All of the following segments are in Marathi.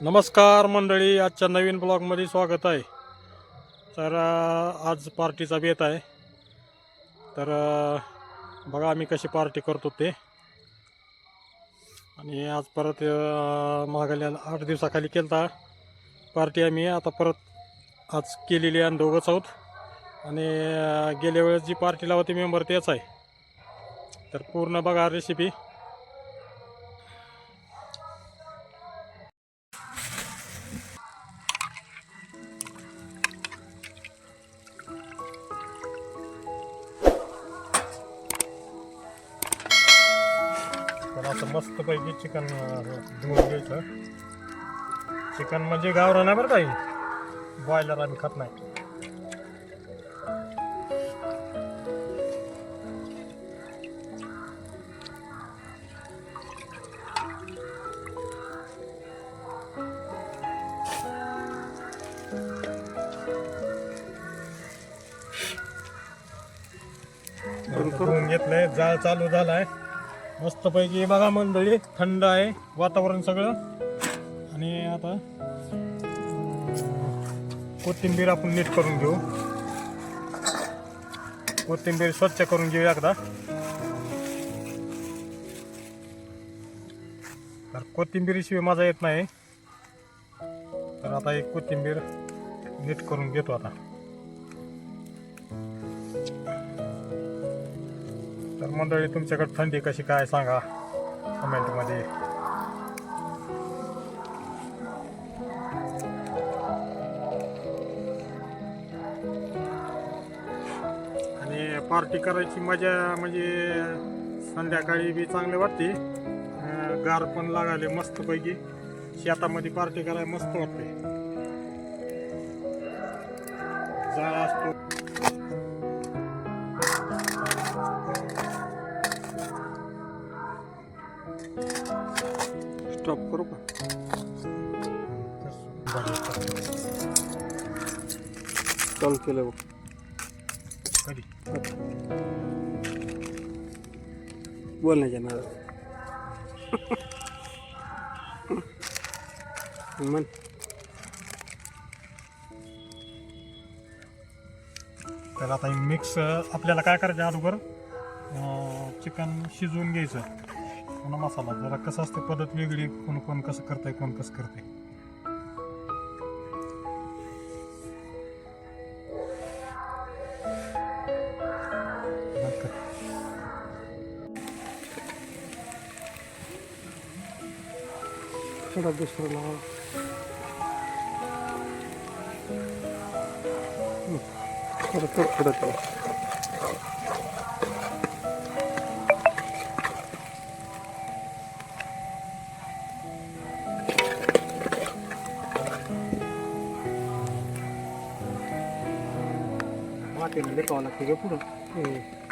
नमस्कार मंडळी आजच्या नवीन ब्लॉगमध्ये स्वागत आहे. तर आज पार्टीचा बेत आहे. तर बघा आम्ही कशी पार्टी करतो ते. आणि आज परत अ, मागल्या आठ दिवसाखाली केलता पार्टी आम्ही. आता परत आज केलेली आणि दोघंच आहोत. आणि गेल्या वेळेस जी पार्टीला होती मेंबर तेच आहे. तर पूर्ण बघा रेसिपी असं मस्तपैकी चिकन धुवून घ्यायचं. चिकन म्हणजे गावरा नाही बरं काही बॉयलर आम्ही खात नाही. घेतलंय. जाळ चालू झालाय. मस्तपैकी बघा मंडळी थंड आहे वातावरण सगळं. आणि आता कोथिंबीर आपण नीट करून घेऊ. कोथिंबीर स्वच्छ करून घेऊ एकदा. तर कोथिंबीरीशिवाय माझा येत नाही. तर आता एक कोथिंबीर नीट करून घेतो आता. तर मंडळी तुमच्याकडे थंडी कशी काय सांगा कमेंटमध्ये. आणि पार्टी करायची मजा म्हणजे संध्याकाळी बी चांगली वाटते. गार पण लागायले मस्तपैकी. शेतामध्ये पार्टी करायला मस्त वाटते. जा असतो. स्टॉप करू का? चालू केलं बघ. बोलण्याच्या नादात म्हण. तर आता मिक्स आपल्याला काय करायचं अगोदर? चिकन शिजवून घ्यायचं. पुन्हा मसाला जरा कसं असते पद्धत वेगळी कोण कोण कसं करतंय कोण कसं करतंय नंतर थोडा दुसरं लावा हं. थोडं थोडं थोडं थोडं वाटेनं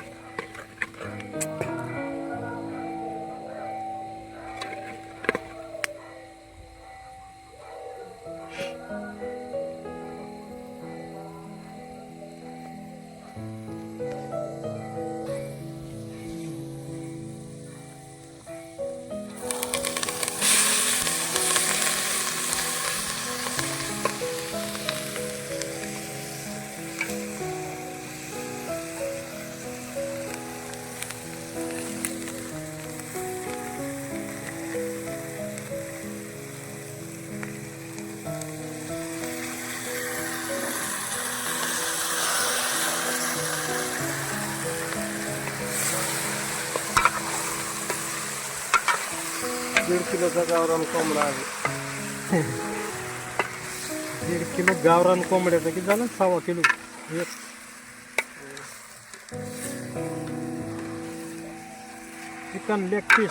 लेपावं लागते का पुढं हं. दीड किलोचा गावरान कोंबडा आहे दीड किलो गावरान कोंबड्याचं किती झालं सव्वा किलो एक चिकन लेग पीस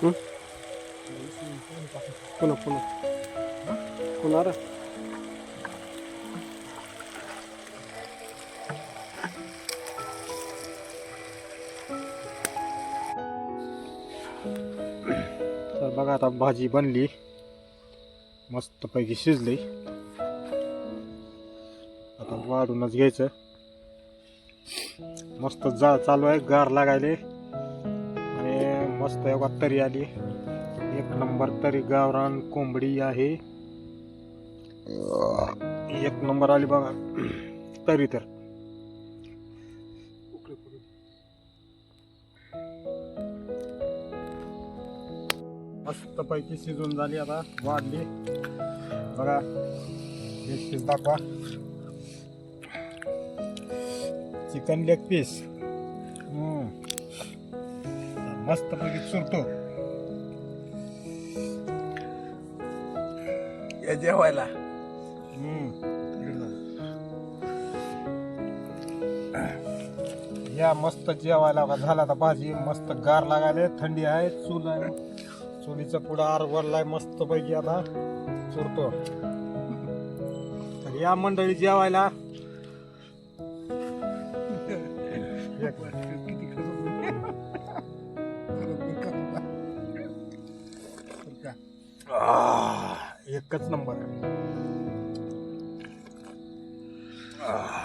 पुन्हा पुन्हा. पुन्हा र. तर बघा आता भाजी बनली. मस्तपैकी शिजली. आता वाढूनच घ्यायचं. मस्त जा चालू आहे गार लागायले. मस्त एवढा तरी आली. एक नंबर तरी गावरान कोंबडी आहे. एक नंबर आली बघा. तरी तर. मस्तपैकी शिजून झाली आता वाढली. बघा हे शिज दाखवा. चिकन लेग पीस मस्तपैकी चुरतो. या जेवायला. या मस्त जेवायला का झाला आता भाजी. मस्त गार लागायले थंडी आहे चूल आहे. चुलीचं पुढं आर वरलाय मस्त पैकी आता. चुरतो. तर या मंडळी जेवायला. Ah, एकच नंबर आह. Ah.